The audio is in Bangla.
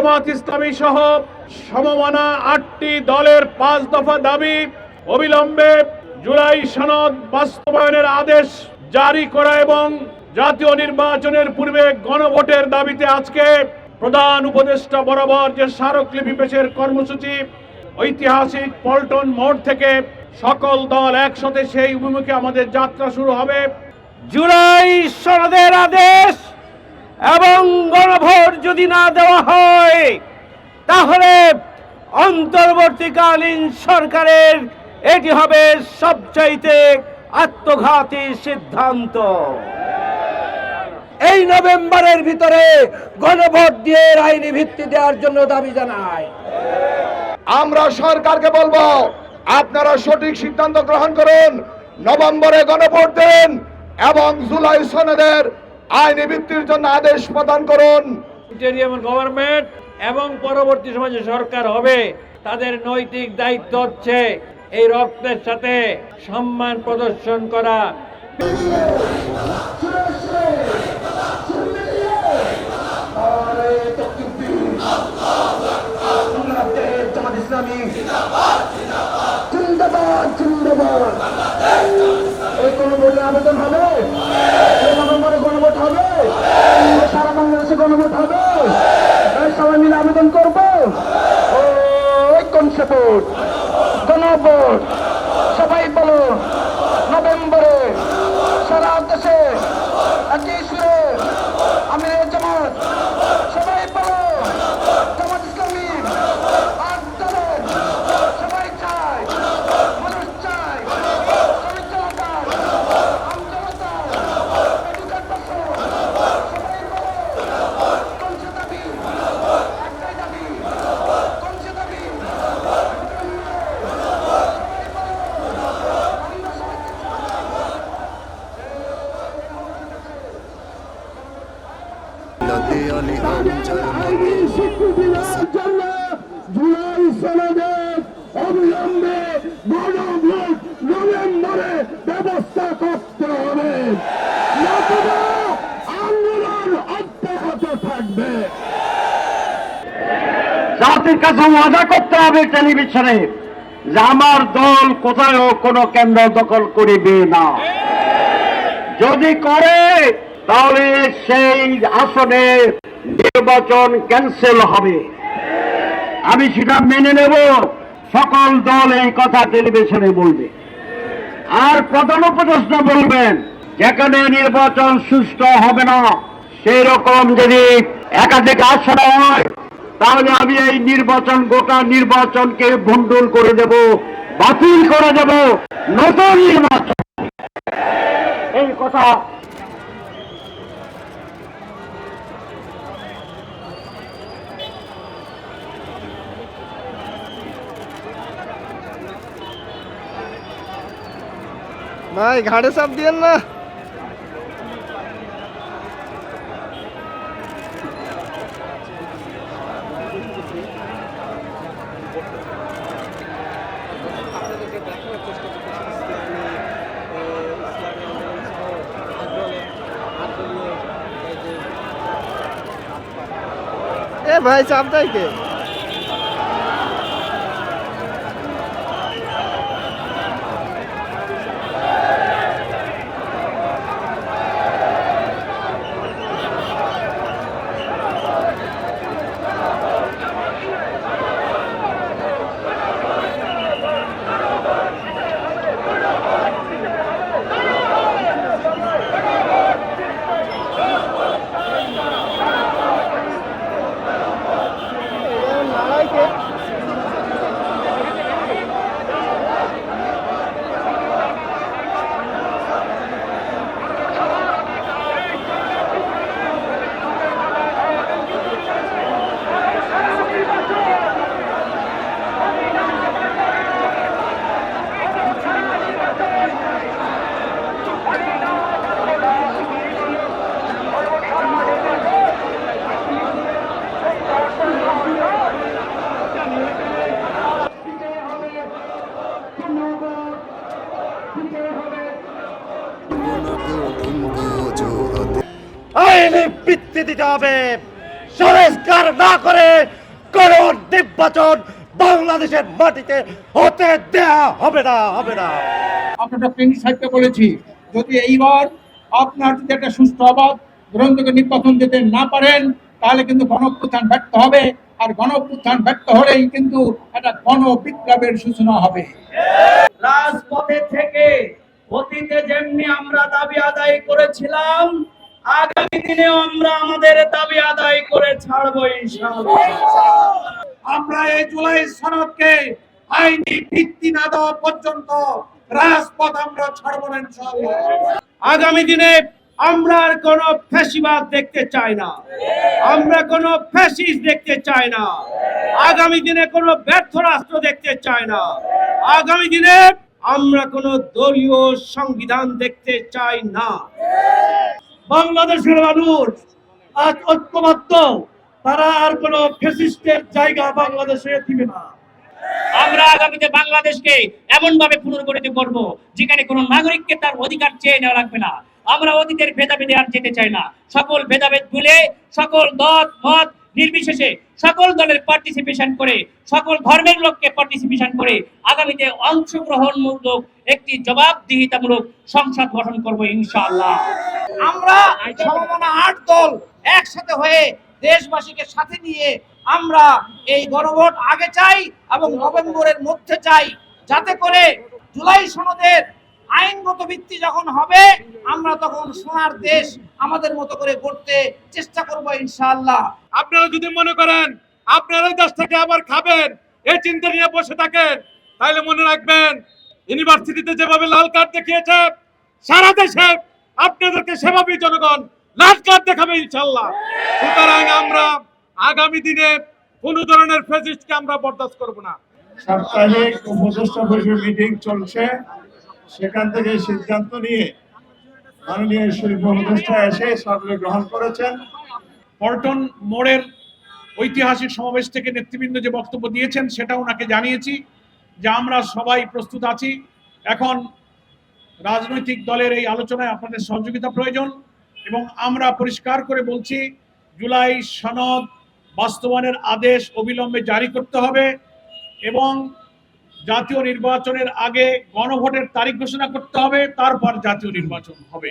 জামাত ইসলামী সহ সমমানা আটটি দলের পাঁচ দফা দাবি অবিলম্বে জুলাই সনদ বাস্তবায়নের আদেশ জারি করা এবং জাতীয় নির্বাচনের পূর্বে গণভোটের দাবিতে আজকে প্রধান উপদেষ্টা বরাবর যে স্মারকলিপি পেশের কর্মসূচি, ঐতিহাসিক পল্টন মোড় থেকে সকল দল একসাথে সেই অভিমুখে আমাদের যাত্রা শুরু হবে। জুলাই সনদের আদেশ এবং গণভোট যদি না দেওয়া হয়, তাহলে অন্তর্বর্তীকালীন সরকারের এটি হবে সবচাইতে আত্মঘাতী সিদ্ধান্ত। এই নভেম্বরের ভিতরে গণভোট দিয়ে আইনি ভিত্তি দেওয়ার জন্য দাবি জানায়। আমরা সরকারকে বলব, আপনারা সঠিক সিদ্ধান্ত গ্রহণ করুন, নভেম্বরে গণভোট দেন এবং জুলাই সনদের আইনি ভিত্তির জন্য আদেশ প্রদান করুন। ইন্টেরিয়াম গভর্নমেন্ট এবং পরবর্তী সময় যে সরকার হবে তাদের নৈতিক দায়িত্ব হচ্ছে এই রক্তের সাথে সম্মান প্রদর্শন করা। গণভোটে আবেদন হবে? হবে। সারা বাংলাদেশে গণভোট হবে। সবাই মিলে আবেদন করব। ওই কনসেপ্ট গণভোট সবাই বলো নভেম্বরে সারা দেশে একই সুরে আমিরের জামাত সবাই বলো জামাত ইসলামী আট দলের সবাই চায় মানুষ চায় শ্রমিক জনতা আমজনতা এডুকেট বসো সবাই বলো কোনসে দাবি একটাই দাবি কোনসে দাবি লতে আলি আমজার মতে জুলাই সনদের অবিলম্বে গণভোট নভেম্বরে ব্যবস্থা করতে হবে। নতুবা আন্দোলন অব্যাহত থাকবে। জাতির কাছে ওয়াদা করতে হবে টেলিভিশনে যে আমার দল কোথাও কোনো কেন্দ্র দখল করিবে না। যদি করে তাহলে সেই আসনে নির্বাচন ক্যান্সেল হবে। আমি সেটা মেনে নেব, সকল দল এই কথা টেলিভিশনে বলবে। আর প্রধান উপদেষ্টা বলবেন, যেখানে নির্বাচন সুষ্ঠু হবে না সেই রকম যদি একাধিক আসন হয়, তাহলে আমি এই নির্বাচন, গোটা নির্বাচনকে ভণ্ডুল করে দেব, বাতিল করে দেব নতুন নির্বাচন। এই কথা ভাই ঘাড়ে চাপ দিয়েন না। এ ভাই চাপ দেয় কে নাড়াই কে অজুহাতে আইনি বৃত্তি দিতে হবে। সংস্কার না করে কোন নির্বাচন বাংলাদেশের মাটিতে হতে দেয়া হবে না হবে না। আপনারা প্রেমী সাহিত্য বলেছি যদি এইবার আপনার যদি একটা সুস্থ অবাধ গ্রহণযোগ্য নির্বাচন দিতে না পারেন তাহলে কিন্তু গণপ্রত্যান ব্যর্থ হবে। আর গণপ্রত্যান ব্যর্থ হলেই কিন্তু একটা গণ বিপ্লবের সূচনা হবে। রাজপথে থেকে অতীতে যেমনি আমরা দাবি আদায় করেছিলাম আগামী দিনে আমরা আমাদের দাবি আদায় করে ছাড়বো আমরা এই জুলাই সনদকে আইনি ভিত্তি না দেওয়া পর্যন্ত রাজপথ আমরা ছাড়বো না আগামী দিনে আমরা আর কোনো ফ্যাসিবাদ দেখতে চাই না। আমরা কোনো ফ্যাসিস দেখতে চাই না। আগামী দিনে কোনো ব্যর্থ রাষ্ট্র দেখতে চাই না। আগামী দিনে আমরা কোনো দলীয় সংবিধান দেখতে চাই না। বাংলাদেশের মানুষ আজ ঐক্যবদ্ধ, তারা আর কোন ফেসিস্টের জায়গা বাংলাদেশে দিবে না। আমরা আগামীতে বাংলাদেশকে এমন ভাবে পুনর্গঠিত করব, যেখানে কোন নাগরিককে তার অধিকার চেয়ে নেওয়া লাগবে না। আমরা অতীতের ভেদাভেদে আর যেতে চাই না। সকল ভেদাভেদ ভুলে, সকল মত মত নির্বিশেষে সকল দলের পার্টিসিপেশন করে, সকল ধর্মের লোককে পার্টিসিপেশন করে আগামীতে অংশগ্রহণমূলক একটি জবাবদিহিতামূলক সংসদ গঠন করব ইনশাআল্লাহ। আমরা সমমনা আট দল একসাথে হয়ে দেশবাসীকে সাথে নিয়ে আমরা এই গণভোট আগে চাই এবং নভেম্বরের মধ্যে চাই। যাতে করে জুলাই সনদের আইনগত ভিত্তি যখন হবে, আমরা তখন সোনার দেশ আমাদের মতো করে করতে চেষ্টা করব ইনশাআল্লাহ। আপনারা যদি মনে করেন আপনারা থেকে আবার খাবেন, এই চিন্তা নিয়ে বসে থাকেন, তাহলে মনে রাখবেন, ইউনিভার্সিটিতে যেভাবে লাল কার্ড দেখিয়েছে, সারা দেশে আপনাদেরকে সেভাবেই জনগণ লাল কার্ড দেখাবে ইনশাল্লাহ। সুতরাং আমরা আগামী দিনে কোন ধরনের ফেসিস্টকে আমরা বরদাস্ত করব না। সাপ্তাহিক উপদেষ্টা পরিষদ মিটিং চলছে। সেখান থেকে সিদ্ধান্ত নিয়ে মাননীয় শিল্প উপদেষ্টা এসে সরকার গ্রহণ করেছেন। পল্টন মোড়ের ঐতিহাসিক সমাবেশ থেকে নেতৃবৃন্দ যে বক্তব্য দিয়েছেন, সেটা ওনাকে জানিয়েছি যে আমরা সবাই প্রস্তুত আছি। এখন রাজনৈতিক দলের এই আলোচনায় আপনাদের সহযোগিতা প্রয়োজন এবং আমরা পরিষ্কার করে বলছি, জুলাই সনদ বাস্তবায়নের আদেশ অবিলম্বে জারি করতে হবে এবং জাতীয় নির্বাচনের আগে গণভোটের তারিখ ঘোষণা করতে হবে, তারপর জাতীয় নির্বাচন হবে।